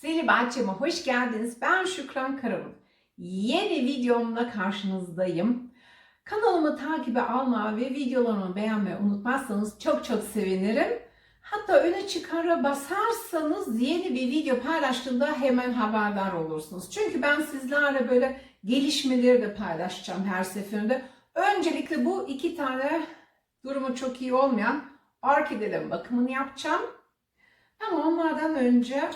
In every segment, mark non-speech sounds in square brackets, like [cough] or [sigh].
Seli Bahçeme hoş geldiniz. Ben Şükran Karabulut. Yeni videomla karşınızdayım. Kanalımı takibe alma ve videolarımı beğenmeyi unutmazsanız çok çok sevinirim. Hatta öne çıkara basarsanız yeni bir video paylaştığımda hemen haberdar olursunuz. Çünkü ben sizlerle böyle gelişmeleri de paylaşacağım her seferinde. Öncelikle bu iki tane durumu çok iyi olmayan orkidelerin bakımını yapacağım. Ama onlardan önce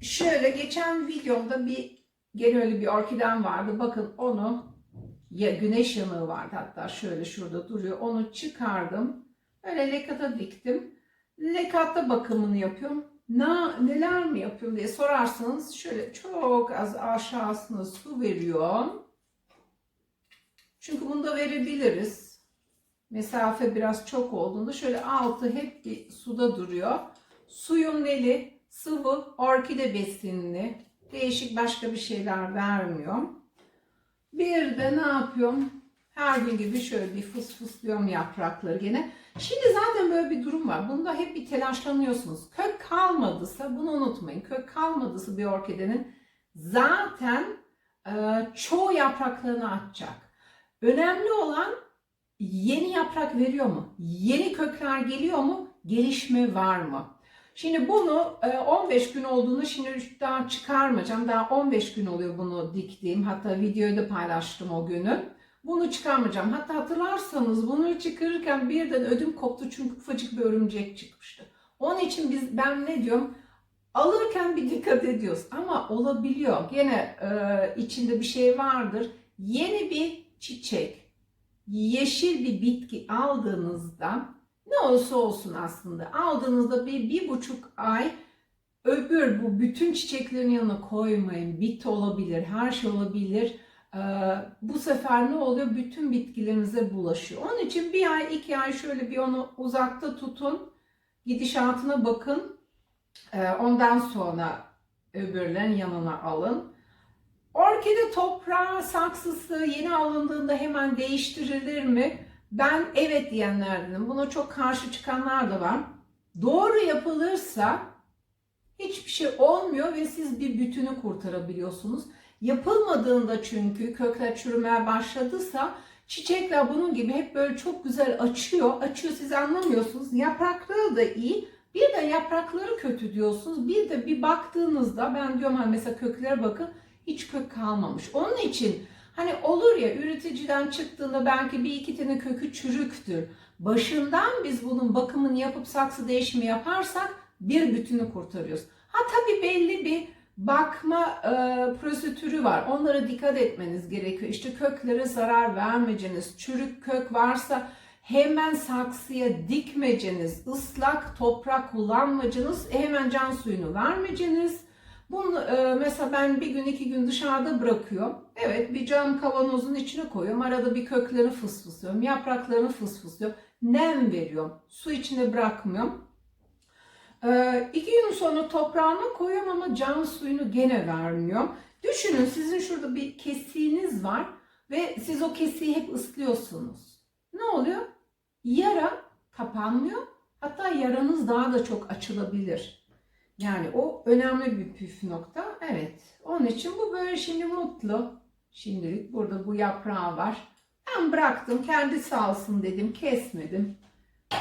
şöyle geçen videomda bir gene öyle bir orkiden vardı. Bakın onu ya güneş yanığı vardı hatta şöyle şurada duruyor. Onu çıkardım. Öyle lekata diktim. Lekatta bakımını yapıyorum. Ne, neler mi yapıyorum diye sorarsanız şöyle çok az aşağısına su veriyorum. Çünkü bunu da verebiliriz. Mesafe biraz çok olduğunda şöyle altı hep bir suda duruyor. Suyun neli, sıvı, orkide besinli. Değişik başka bir şeyler vermiyorum. Bir de ne yapıyorum? Her gün gibi şöyle bir fıs fıslıyorum yaprakları gene. Şimdi zaten böyle bir durum var. Bunda hep bir telaşlanıyorsunuz. Kök kalmadıysa bunu unutmayın. Kök kalmadıysa bir orkidenin zaten e, çoğu yapraklarını atacak. Önemli olan yeni yaprak veriyor mu? Yeni kökler geliyor mu? Gelişme var mı? Şimdi bunu e, 15 gün olduğunu şimdi daha çıkarmayacağım. Daha 15 gün oluyor bunu diktiğim. Hatta videoyu da paylaştım o günü. Bunu çıkarmayacağım. Hatta hatırlarsanız bunu çıkarırken birden ödüm koptu çünkü ufacık bir örümcek çıkmıştı. Onun için biz ben ne diyorum? Alırken bir dikkat ediyoruz ama olabiliyor. Gene e, içinde bir şey vardır. Yeni bir çiçek, yeşil bir bitki aldığınızda ne olursa olsun aslında aldığınızda bir, bir buçuk ay öbür bu bütün çiçeklerin yanına koymayın. Bit olabilir, her şey olabilir. Ee, bu sefer ne oluyor? Bütün bitkilerinize bulaşıyor. Onun için bir ay, iki ay şöyle bir onu uzakta tutun. Gidişatına bakın. Ee, ondan sonra öbürlerin yanına alın. Orkide toprağı, saksısı yeni alındığında hemen değiştirilir mi? Ben evet diyenlerdenim. Buna çok karşı çıkanlar da var. Doğru yapılırsa hiçbir şey olmuyor ve siz bir bütünü kurtarabiliyorsunuz. Yapılmadığında çünkü kökler çürümeye başladıysa çiçekler bunun gibi hep böyle çok güzel açıyor. Açıyor siz anlamıyorsunuz. Yaprakları da iyi. Bir de yaprakları kötü diyorsunuz. Bir de bir baktığınızda ben diyorum hani mesela köklere bakın hiç kök kalmamış. Onun için hani olur ya üreticiden çıktığında belki bir iki tane kökü çürüktür. Başından biz bunun bakımını yapıp saksı değişimi yaparsak bir bütünü kurtarıyoruz. Ha tabii belli bir bakma e, prosedürü var. Onlara dikkat etmeniz gerekiyor. İşte köklere zarar vermeyeceğiniz, çürük kök varsa hemen saksıya dikmeyeceğiniz, ıslak toprak kullanmayacağınız, hemen can suyunu vermeyeceğiniz. Bunu e, mesela ben bir gün iki gün dışarıda bırakıyorum. Evet bir cam kavanozun içine koyuyorum. Arada bir köklerini fısfıslıyorum. Yapraklarını fısfıslıyorum. Nem veriyorum. Su içine bırakmıyorum. Ee, iki gün sonra toprağına koyuyorum ama can suyunu gene vermiyorum. Düşünün sizin şurada bir kesiğiniz var ve siz o kesiği hep ıslıyorsunuz. Ne oluyor? Yara kapanmıyor. Hatta yaranız daha da çok açılabilir. Yani o önemli bir püf nokta. Evet. Onun için bu böyle şimdi mutlu. Şimdilik burada bu yaprağı var. Ben bıraktım. Kendi salsın dedim. Kesmedim.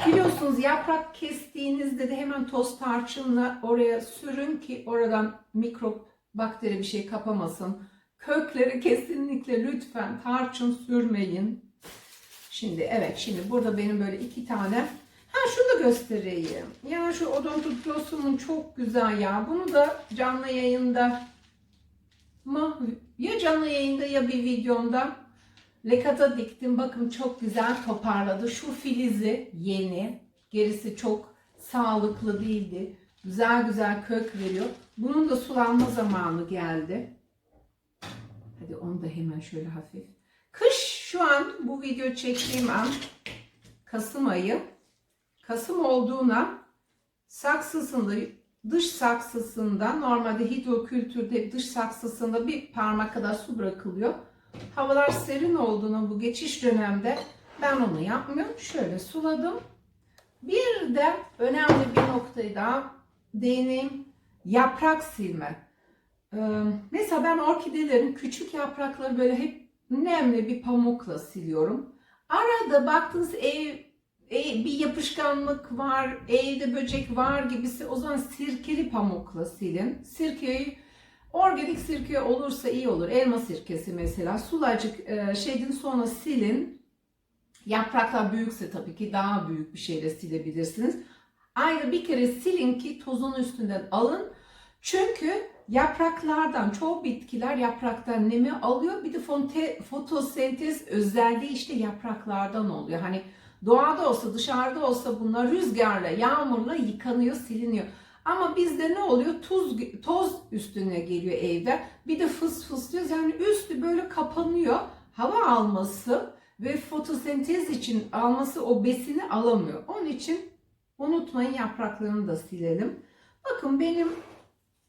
Biliyorsunuz yaprak kestiğinizde de hemen toz tarçınla oraya sürün ki oradan mikrop, bakteri bir şey kapamasın. Kökleri kesinlikle lütfen tarçın sürmeyin. Şimdi evet şimdi burada benim böyle iki tane şunu da göstereyim. Ya şu odontotosumum çok güzel ya. Bunu da canlı yayında? Ya canlı yayında ya bir videomda lekata diktim. Bakın çok güzel toparladı. Şu filizi yeni. Gerisi çok sağlıklı değildi. Güzel güzel kök veriyor. Bunun da sulanma zamanı geldi. Hadi onu da hemen şöyle hafif. Kış şu an bu video çektiğim an Kasım ayı. Kasım olduğuna saksısında dış saksısında normalde hidrokültürde dış saksısında bir parmak kadar su bırakılıyor. Havalar serin olduğuna bu geçiş dönemde ben onu yapmıyorum. Şöyle suladım. Bir de önemli bir noktayı daha değineyim. yaprak silme. Ee, mesela ben orkidelerin küçük yaprakları böyle hep nemli bir pamukla siliyorum. Arada baktınız ev, ev bir yapışkanlık var, evde böcek var gibisi o zaman sirkeli pamukla silin. Sirkeyi organik sirke olursa iyi olur. Elma sirkesi mesela sulacık e, şeyden sonra silin. Yapraklar büyükse tabii ki daha büyük bir şeyle silebilirsiniz. Ayrı bir kere silin ki tozun üstünden alın. Çünkü yapraklardan çoğu bitkiler yapraktan nemi alıyor. Bir de fotosentez özelliği işte yapraklardan oluyor. Hani doğada olsa dışarıda olsa bunlar rüzgarla yağmurla yıkanıyor siliniyor. Ama bizde ne oluyor? Tuz, toz üstüne geliyor evde. Bir de fıs fıslıyoruz. Yani üstü böyle kapanıyor. Hava alması ve fotosentez için alması o besini alamıyor. Onun için unutmayın yapraklarını da silelim. Bakın benim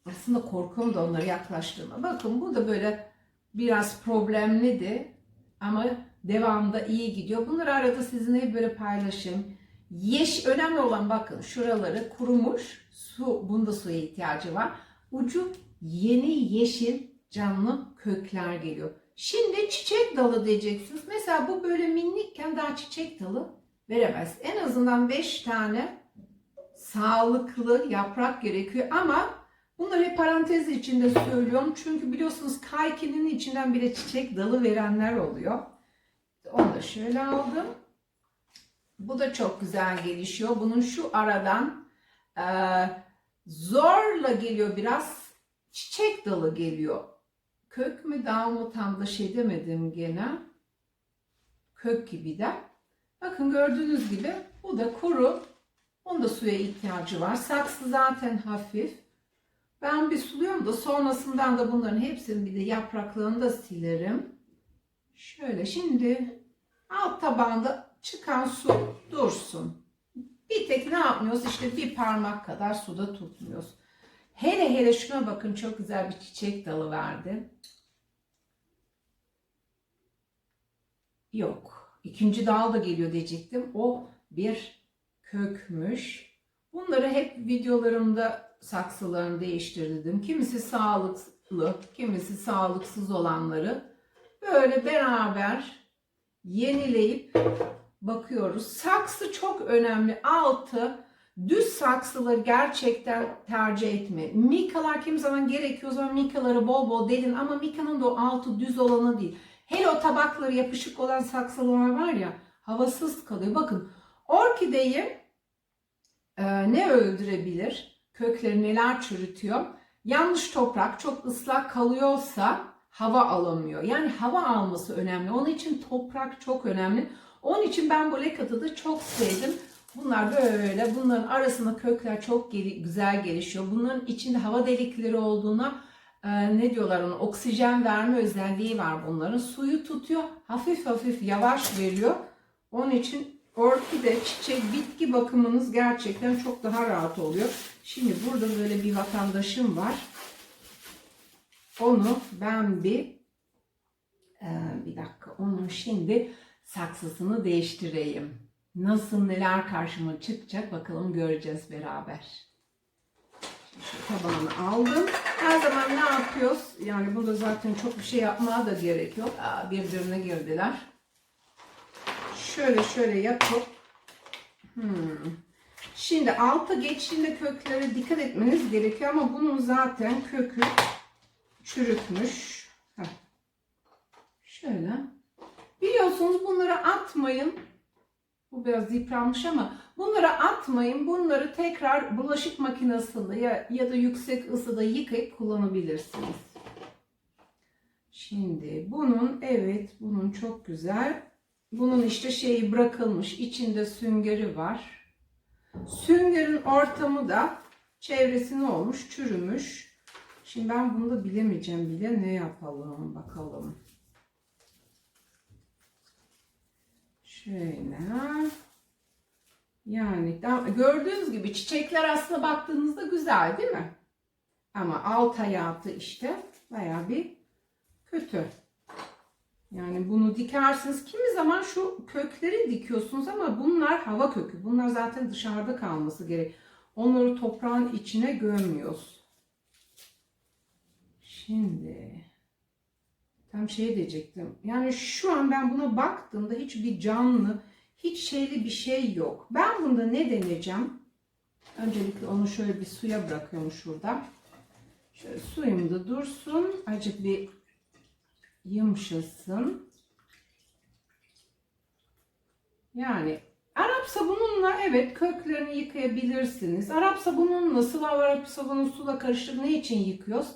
aslında korkuyorum da onları yaklaştırma. Bakın bu da böyle biraz problemliydi ama devamda iyi gidiyor. Bunları arada sizinle böyle paylaşayım. Yeş önemli olan bakın şuraları kurumuş. Su, bunda suya ihtiyacı var. Ucu yeni yeşil canlı kökler geliyor. Şimdi çiçek dalı diyeceksiniz. Mesela bu böyle minnikken daha çiçek dalı veremez. En azından 5 tane sağlıklı yaprak gerekiyor ama bunları hep parantez içinde söylüyorum. Çünkü biliyorsunuz kaykinin içinden bile çiçek dalı verenler oluyor. Onu da şöyle aldım. Bu da çok güzel gelişiyor. Bunun şu aradan e, zorla geliyor biraz. Çiçek dalı geliyor. Kök mü dal mı tam da şey demedim gene. Kök gibi de. Bakın gördüğünüz gibi bu da kuru. Onun da suya ihtiyacı var. Saksı zaten hafif. Ben bir suluyorum da sonrasından da bunların hepsini bir de yapraklarını da silerim. Şöyle şimdi alt tabanda çıkan su dursun. Bir tek ne yapmıyoruz? İşte bir parmak kadar suda tutmuyoruz. Hele hele şuna bakın çok güzel bir çiçek dalı verdi. Yok. İkinci dal da geliyor diyecektim. O bir kökmüş. Bunları hep videolarımda saksılarını değiştirdim. Kimisi sağlıklı, kimisi sağlıksız olanları böyle beraber yenileyip bakıyoruz. Saksı çok önemli. Altı düz saksıları gerçekten tercih etme. Mikalar kim zaman gerekiyor o zaman mikaları bol bol delin ama mikanın da o altı düz olanı değil. Hele o tabakları yapışık olan saksılar var ya havasız kalıyor. Bakın orkideyi e, ne öldürebilir? Kökleri neler çürütüyor? Yanlış toprak çok ıslak kalıyorsa hava alamıyor. Yani hava alması önemli. Onun için toprak çok önemli. Onun için ben bu lekatı da çok sevdim. Bunlar böyle, bunların arasında kökler çok gel- güzel gelişiyor. Bunların içinde hava delikleri olduğuna e, ne diyorlar ona oksijen verme özelliği var bunların. Suyu tutuyor, hafif hafif yavaş veriyor. Onun için orkide, çiçek, bitki bakımınız gerçekten çok daha rahat oluyor. Şimdi burada böyle bir vatandaşım var. Onu ben bir e, bir dakika onun şimdi saksısını değiştireyim. Nasıl neler karşıma çıkacak bakalım göreceğiz beraber. Tabağını aldım. Her zaman ne yapıyoruz? Yani burada zaten çok bir şey yapmaya da gerek yok. Aa, birbirine girdiler. Şöyle şöyle yapıp hmm. Şimdi alta geçtiğinde köklere dikkat etmeniz gerekiyor ama bunun zaten kökü çürütmüş. Şöyle. Biliyorsunuz bunları atmayın. Bu biraz yıpranmış ama bunları atmayın. Bunları tekrar bulaşık makinesinde ya, ya da yüksek ısıda yıkayıp kullanabilirsiniz. Şimdi bunun evet bunun çok güzel. Bunun işte şeyi bırakılmış. içinde süngeri var. Süngerin ortamı da çevresi ne olmuş? Çürümüş. Şimdi ben bunu da bilemeyeceğim bile. Ne yapalım bakalım. Şöyle. Yani gördüğünüz gibi çiçekler aslında baktığınızda güzel değil mi? Ama alt hayatı işte baya bir kötü. Yani bunu dikersiniz. Kimi zaman şu kökleri dikiyorsunuz ama bunlar hava kökü. Bunlar zaten dışarıda kalması gerek. Onları toprağın içine gömmüyoruz. Şimdi tam şey diyecektim. Yani şu an ben buna baktığımda hiçbir canlı, hiç şeyli bir şey yok. Ben bunda ne deneyeceğim? Öncelikle onu şöyle bir suya bırakıyorum şurada. Şöyle suyum da dursun. Acık bir yumuşasın. Yani Arap sabununla evet köklerini yıkayabilirsiniz. Arap sabununla sıvı Arap sabunu suyla karıştırıp ne için yıkıyoruz?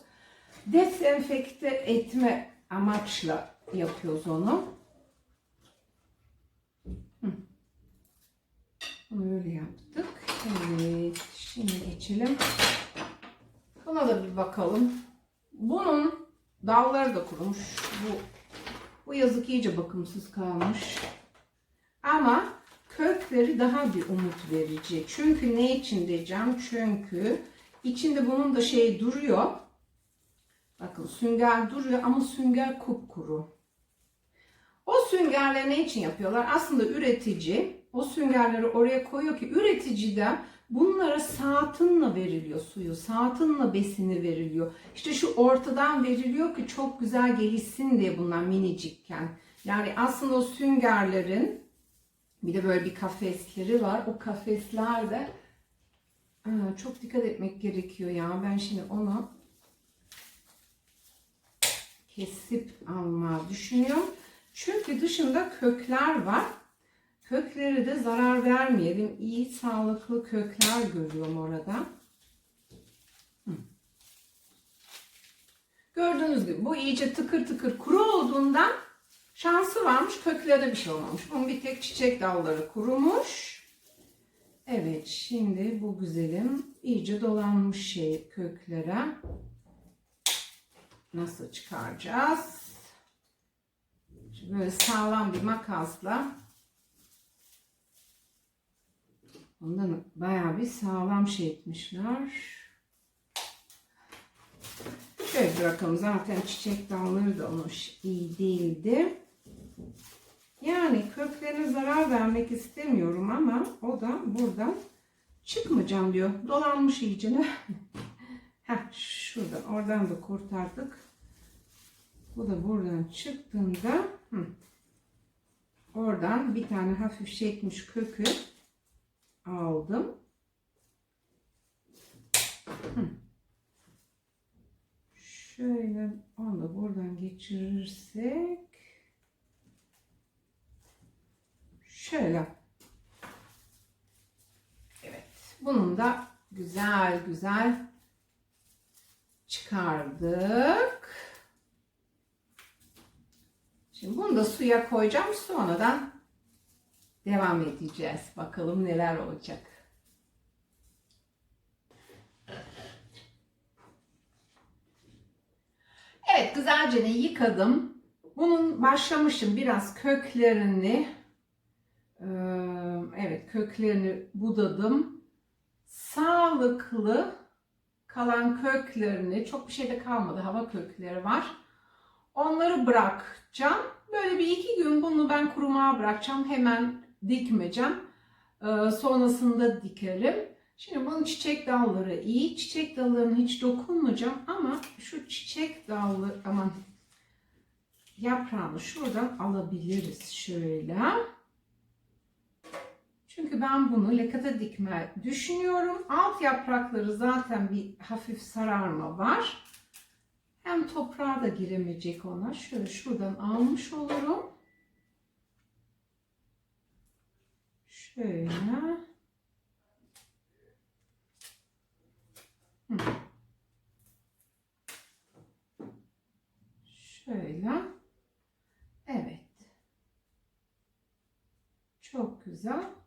Desenfekte etme amaçla yapıyoruz onu. Hı. Bunu öyle yaptık. Evet, şimdi geçelim. Buna da bir bakalım. Bunun dalları da kurumuş. Bu, bu yazık iyice bakımsız kalmış. Ama kökleri daha bir umut verici. Çünkü ne için diyeceğim? Çünkü içinde bunun da şey duruyor. Bakın sünger duruyor ama sünger kupkuru. O süngerleri ne için yapıyorlar? Aslında üretici o süngerleri oraya koyuyor ki üretici de bunlara saatınla veriliyor suyu. Saatınla besini veriliyor. İşte şu ortadan veriliyor ki çok güzel gelişsin diye bunlar minicikken. Yani aslında o süngerlerin bir de böyle bir kafesleri var. O kafeslerde Aa, çok dikkat etmek gerekiyor ya. Ben şimdi onu kesip alma düşünüyorum. Çünkü dışında kökler var. Kökleri de zarar vermeyelim. İyi sağlıklı kökler görüyorum orada. Gördüğünüz gibi bu iyice tıkır tıkır kuru olduğundan şansı varmış. Köklerine bir şey olmamış. Bunun bir tek çiçek dalları kurumuş. Evet şimdi bu güzelim iyice dolanmış şey köklere. Nasıl çıkaracağız? Şimdi böyle sağlam bir makasla ondan bayağı bir sağlam şey etmişler. Şöyle bırakalım. Zaten çiçek dalları da onun iyi değildi. Yani köklerine zarar vermek istemiyorum ama o da buradan çıkmayacağım diyor. Dolanmış iyicene. [laughs] Heh, şuradan oradan da kurtardık. Bu da buradan çıktığında hı, oradan bir tane hafif çekmiş kökü aldım. Hı. Şöyle onu da buradan geçirirsek şöyle evet bunun da güzel güzel çıkardık. Şimdi bunu da suya koyacağım. Sonradan devam edeceğiz. Bakalım neler olacak. Evet güzelce yıkadım. Bunun başlamışım biraz köklerini eee, evet köklerini budadım. Sağlıklı kalan köklerini çok bir şey de kalmadı hava kökleri var. Onları bırakacağım. Böyle bir iki gün bunu ben kurumaya bırakacağım. Hemen dikmeyeceğim. Ee, sonrasında dikerim. Şimdi bunun çiçek dalları iyi. Çiçek dallarına hiç dokunmayacağım ama şu çiçek dallı aman yaprağını şuradan alabiliriz şöyle. Çünkü ben bunu lekata dikme düşünüyorum. Alt yaprakları zaten bir hafif sararma var. Hem toprağa da giremeyecek ona. Şöyle şuradan almış olurum. Şöyle. Şöyle. Evet. Çok güzel.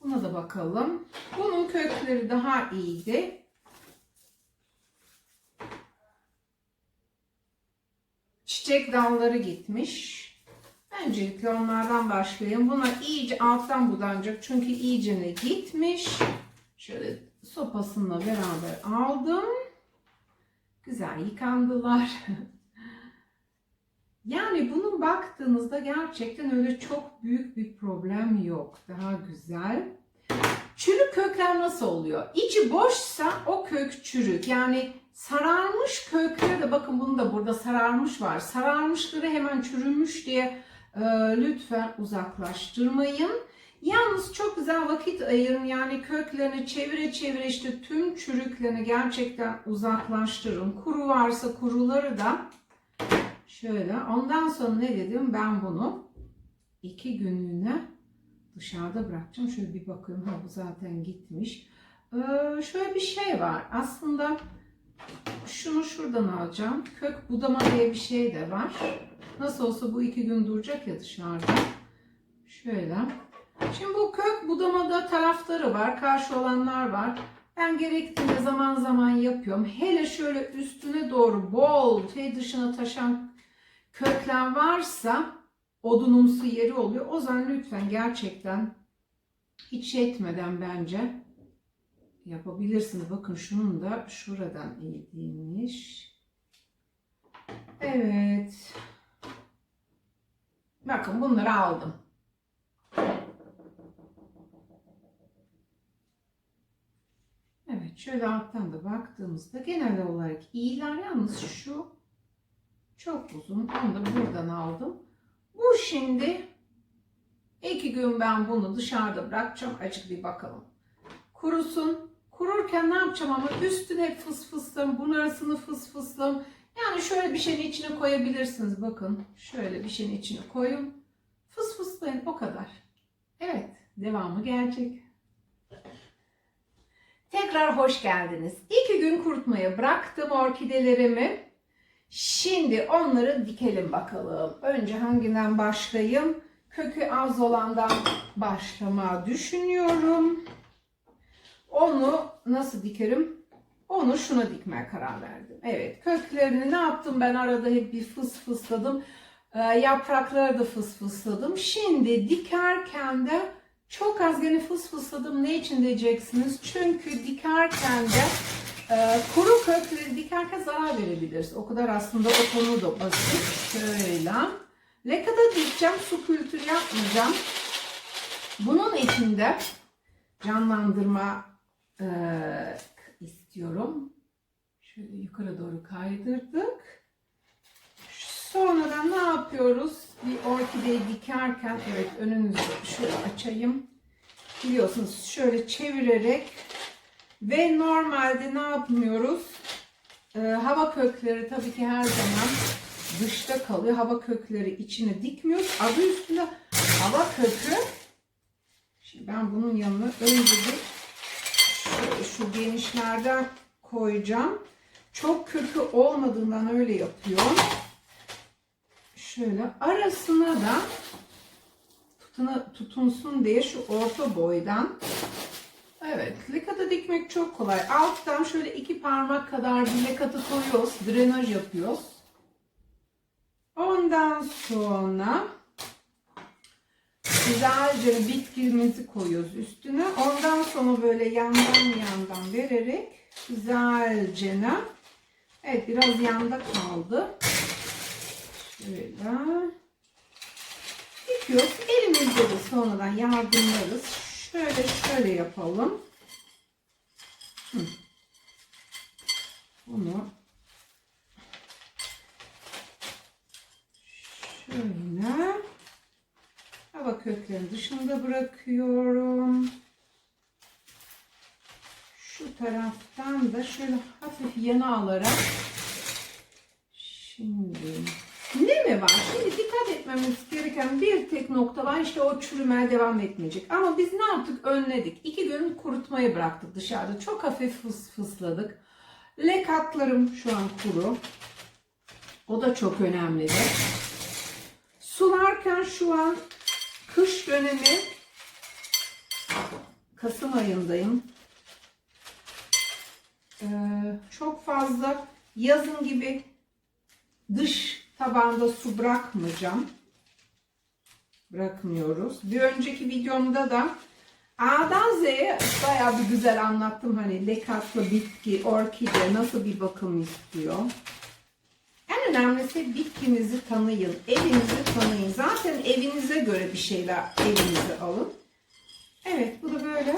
Buna bakalım. Bunun kökleri daha iyiydi. Çiçek dalları gitmiş. Öncelikle onlardan başlayayım. Buna iyice alttan budanacak. Çünkü iyice ne gitmiş. Şöyle sopasıyla beraber aldım. Güzel yıkandılar. [laughs] Yani bunun baktığınızda gerçekten öyle çok büyük bir problem yok. Daha güzel. Çürük kökler nasıl oluyor? İçi boşsa o kök çürük. Yani sararmış kökleri de bakın bunu da burada sararmış var. Sararmışları hemen çürümüş diye e, lütfen uzaklaştırmayın. Yalnız çok güzel vakit ayırın. Yani köklerini çevire çevire işte tüm çürüklerini gerçekten uzaklaştırın. Kuru varsa kuruları da şöyle. Ondan sonra ne dedim? Ben bunu iki günlüğüne dışarıda bırakacağım. Şöyle bir bakıyorum. Ha bu zaten gitmiş. Ee, şöyle bir şey var. Aslında şunu şuradan alacağım. Kök budama diye bir şey de var. Nasıl olsa bu iki gün duracak ya dışarıda. Şöyle. Şimdi bu kök budamada tarafları var. Karşı olanlar var. Ben gerektiğinde zaman zaman yapıyorum. Hele şöyle üstüne doğru bol şey dışına taşan kökler varsa odunumsu yeri oluyor. O zaman lütfen gerçekten hiç şey etmeden bence yapabilirsiniz. Bakın şunun da şuradan eğilmiş. Evet. Bakın bunları aldım. Evet şöyle alttan da baktığımızda genel olarak iyiler yalnız şu çok uzun. Onu da buradan aldım. Bu şimdi iki gün ben bunu dışarıda bırakacağım. Açık bir bakalım. Kurusun. Kururken ne yapacağım ama üstüne fıs fıslım, bunun arasını fıs fıslım. Yani şöyle bir şeyin içine koyabilirsiniz. Bakın şöyle bir şeyin içine koyun. Fıs fıslayın o kadar. Evet devamı gelecek. Tekrar hoş geldiniz. İki gün kurutmaya bıraktım orkidelerimi. Şimdi onları dikelim bakalım. Önce hanginden başlayayım? Kökü az olandan başlama düşünüyorum. Onu nasıl dikerim? Onu şuna dikmeye karar verdim. Evet köklerini ne yaptım ben arada hep bir fıs fısladım. Ee, yaprakları da fıs fısladım. Şimdi dikerken de çok az gene fıs fısladım. Ne için diyeceksiniz? Çünkü dikerken de e, kuru kökleri dikerken zarar verebiliriz. O kadar aslında o konu da basit. Şöyle. Lekada dikeceğim. Su kültürü yapmayacağım. Bunun içinde canlandırma e, istiyorum. Şöyle yukarı doğru kaydırdık. Sonradan ne yapıyoruz? Bir orkideyi dikerken, evet önünüzü şöyle açayım. Biliyorsunuz şöyle çevirerek ve normalde ne yapmıyoruz? Ee, hava kökleri tabii ki her zaman dışta kalıyor. Hava kökleri içine dikmiyoruz. Adı üstünde hava kökü. Şimdi ben bunun yanına önce bir şöyle şu genişlerden koyacağım. Çok kökü olmadığından öyle yapıyorum. Şöyle arasına da tutuna, tutunsun diye şu orta boydan Evet, dikmek çok kolay. Alttan şöyle iki parmak kadar bir lekatı koyuyoruz. Drenaj yapıyoruz. Ondan sonra güzelce bitkimizi koyuyoruz üstüne. Ondan sonra böyle yandan yandan vererek güzelce Evet biraz yanda kaldı. Şöyle dikiyoruz. Elimizde de sonradan yardımlarız. Şöyle şöyle yapalım. Bunu şöyle hava köklerini dışında bırakıyorum. Şu taraftan da şöyle hafif yana alarak şimdi mi var? Şimdi dikkat etmemiz gereken bir tek nokta var. İşte o çürümeye devam etmeyecek. Ama biz ne yaptık? Önledik. İki gün kurutmayı bıraktık dışarıda. Çok hafif fıs fısladık. Lekatlarım şu an kuru. O da çok önemlidir. Sularken şu an kış dönemi Kasım ayındayım. Ee, çok fazla yazın gibi dış tabanda su bırakmayacağım. Bırakmıyoruz. Bir önceki videomda da A'dan Z'ye bayağı bir güzel anlattım. Hani lekatlı bitki, orkide nasıl bir bakım istiyor. En önemlisi bitkinizi tanıyın, evinizi tanıyın. Zaten evinize göre bir şeyler evinize alın. Evet bu da böyle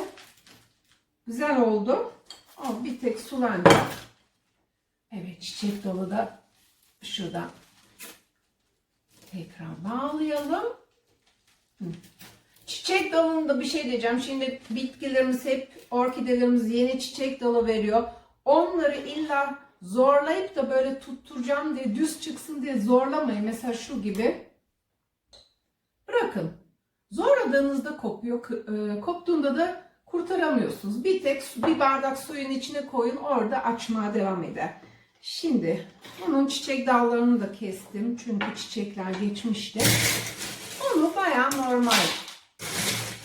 Güzel oldu. O bir tek sulanacak. Evet çiçek dolu da şurada tekrar bağlayalım. Çiçek dalında bir şey diyeceğim. Şimdi bitkilerimiz hep orkidelerimiz yeni çiçek dalı veriyor. Onları illa zorlayıp da böyle tutturacağım diye düz çıksın diye zorlamayın. Mesela şu gibi. Bırakın. Zorladığınızda kopuyor. K- e, Koptuğunda da kurtaramıyorsunuz. Bir tek bir bardak suyun içine koyun orada açmaya devam eder. Şimdi bunun çiçek dallarını da kestim. Çünkü çiçekler geçmişti. Onu bayağı normal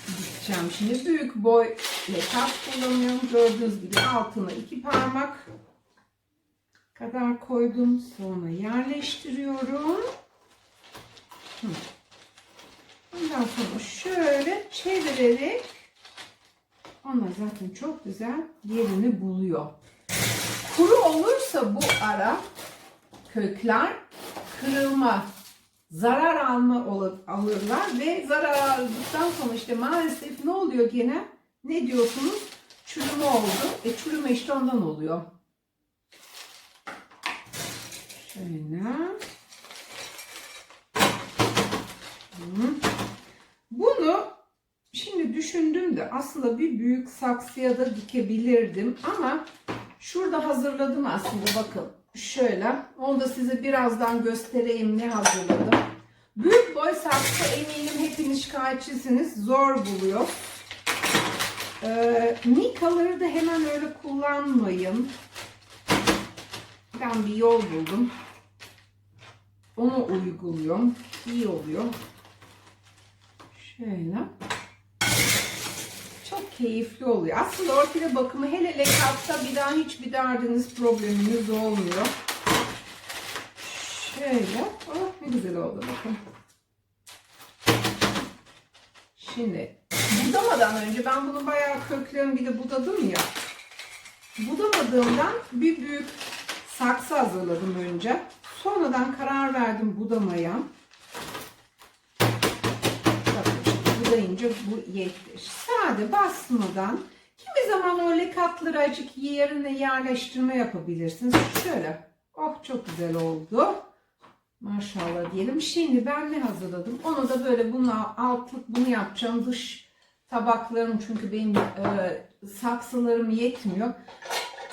dikeceğim. Şimdi büyük boy letap kullanıyorum. Gördüğünüz gibi altına iki parmak kadar koydum. Sonra yerleştiriyorum. Ondan sonra şöyle çevirerek onlar zaten çok güzel yerini buluyor. Kuru olursa bu ara kökler kırılma, zarar alma olur- alırlar ve zarar aldıktan sonra işte maalesef ne oluyor gene? Ne diyorsunuz? Çürüme oldu. E çürüme işte ondan oluyor. Şöyle. Bunu şimdi düşündüm de aslında bir büyük saksıya da dikebilirdim ama şurada hazırladım aslında bakın. Şöyle. Onu da size birazdan göstereyim ne hazırladım. Büyük boy saksı eminim hepiniz şikayetçisiniz. Zor buluyor. Ee, mikaları da hemen öyle kullanmayın. Ben bir yol buldum. Onu uyguluyorum. İyi oluyor. Şöyle. Keyifli oluyor. Aslında orkide bakımı hele hele kapta bir daha hiçbir derdiniz probleminiz olmuyor. Şöyle. Oh ne güzel oldu bakın. Şimdi budamadan önce ben bunu bayağı köklerini bir de budadım ya. Budamadığımdan bir büyük saksı hazırladım önce. Sonradan karar verdim budamaya. Bakın budayınca bu yetti. Sade basmadan kimi zaman öyle katları acık yerine yerleştirme yapabilirsiniz. Şöyle. Oh çok güzel oldu. Maşallah diyelim. Şimdi ben ne hazırladım? Onu da böyle bununla altlık bunu yapacağım. Dış tabaklarım çünkü benim e, saksılarım yetmiyor.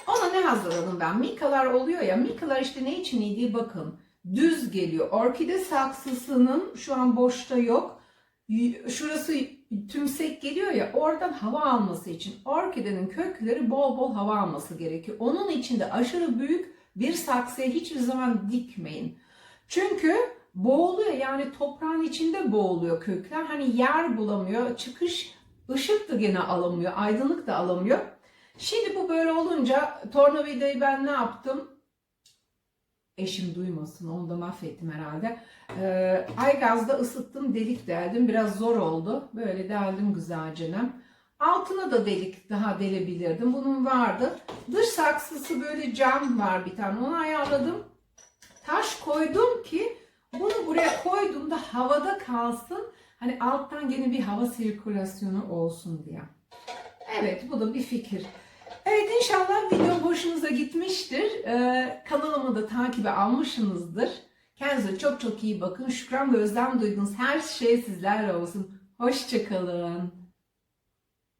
Ona ne hazırladım ben? Mikalar oluyor ya. Mikalar işte ne için iyi diye bakın. Düz geliyor. Orkide saksısının şu an boşta yok. Şurası tümsek geliyor ya oradan hava alması için orkidenin kökleri bol bol hava alması gerekiyor. Onun için de aşırı büyük bir saksıya hiçbir zaman dikmeyin. Çünkü boğuluyor yani toprağın içinde boğuluyor kökler. Hani yer bulamıyor. Çıkış ışık da gene alamıyor. Aydınlık da alamıyor. Şimdi bu böyle olunca tornavidayı ben ne yaptım? Eşim duymasın onu da mahvettim herhalde. Ee, aygazda ısıttım delik deldim. Biraz zor oldu. Böyle deldim güzelce. Altına da delik daha delebilirdim. Bunun vardı. Dış saksısı böyle cam var bir tane. Onu ayarladım. Taş koydum ki bunu buraya koyduğumda havada kalsın. Hani alttan gene bir hava sirkülasyonu olsun diye. Evet bu da bir fikir. Evet inşallah video hoşunuza gitmiştir. Ee, kanalımı da takibe almışsınızdır. Kendinize çok çok iyi bakın. Şükran ve özlem duyduğunuz her şey sizlerle olsun. Hoşçakalın.